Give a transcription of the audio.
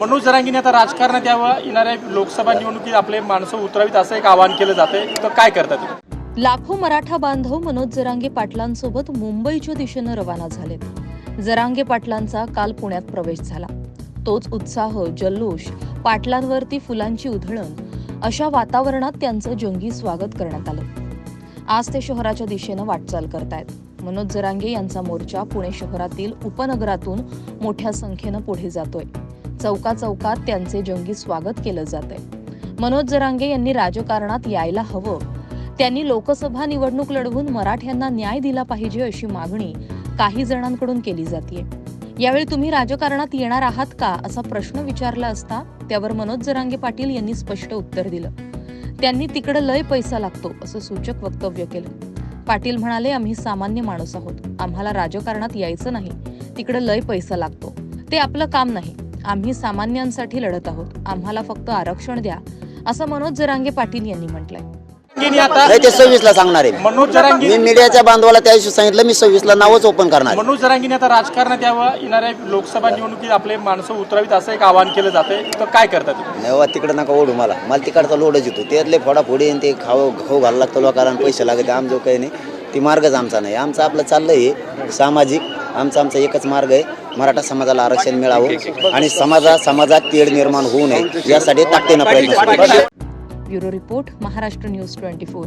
मनोज जरांगीने आता राजकारणात यावं येणाऱ्या लोकसभा निवडणुकीत आपले माणसं उतरावीत असं एक आवाहन केलं जाते तर काय करतात लाखो मराठा बांधव मनोज जरांगे पाटलांसोबत मुंबईच्या दिशेनं रवाना झालेत जरांगे पाटलांचा काल पुण्यात प्रवेश झाला. तोच उत्साह जल्लोष पाटलांवरती फुलांची उधळण अशा वातावरणात त्यांचं जंगी स्वागत करण्यात आलं. आज ते शहराच्या दिशेनं वाटचाल करतायत. मनोज जरांगे यांचा मोर्चा पुणे शहरातील उपनगरातून मोठ्या संख्येनं पुढे जातोय. चौका चौकात त्यांचे जंगी स्वागत केलं जात आहे मनोज जरांगे यांनी राजकारणात यायला हवं. त्यांनी लोकसभा निवडणूक लढवून मराठ्यांना न्याय दिला पाहिजे अशी मागणी काही जणांकडून केली जाते यावेळी तुम्ही राजकारणात येणार आहात का असा प्रश्न विचारला असता त्यावर मनोज जरांगे पाटील यांनी स्पष्ट उत्तर दिलं. त्यांनी तिकडे लय पैसा लागतो असं सूचक वक्तव्य केलं. पाटील म्हणाले आम्ही सामान्य माणूस आहोत. आम्हाला राजकारणात यायचं नाही. तिकडे लय पैसा लागतो. ते आपलं काम नाही. आम्ही सामान्यांसाठी लढत आहोत. आम्हाला फक्त आरक्षण द्या असं मनोज जरांगे पाटील यांनी म्हटलंय. नाही ते सव्वीस ला सांगणार आहे मनोज मी जरांगे मीडियाच्या बांधवाला त्या दिवशी सांगितलं मी सव्वीस ला नावच ओपन करणार आहे. मनोज जरांगीने आता राजकारणात यावं येणाऱ्या लोकसभा निवडणुकीत आपले माणसं उतरावीत असं एक आवाहन केलं जाते तर काय करतात तुम्ही? नाही तिकडे नका ओढू मला. मला तिकडचा लोडच येतो. त्यातले फोडाफोडी आणि ते खाऊ खाऊ घालायला लागतं लोकांना पैसे लागते आम जो काही नाही. ती मार्गच आमचा नाही. आमचा आपलं चाललं आहे सामाजिक आमचा आमचा एकच मार्ग आहे. मराठा समाजाला आरक्षण मिळावं आणि समाजा समाजात तेढ निर्माण होऊ नये. यासाठी ताकदीनं प्रयत्न bureau report Maharashtra news twenty four.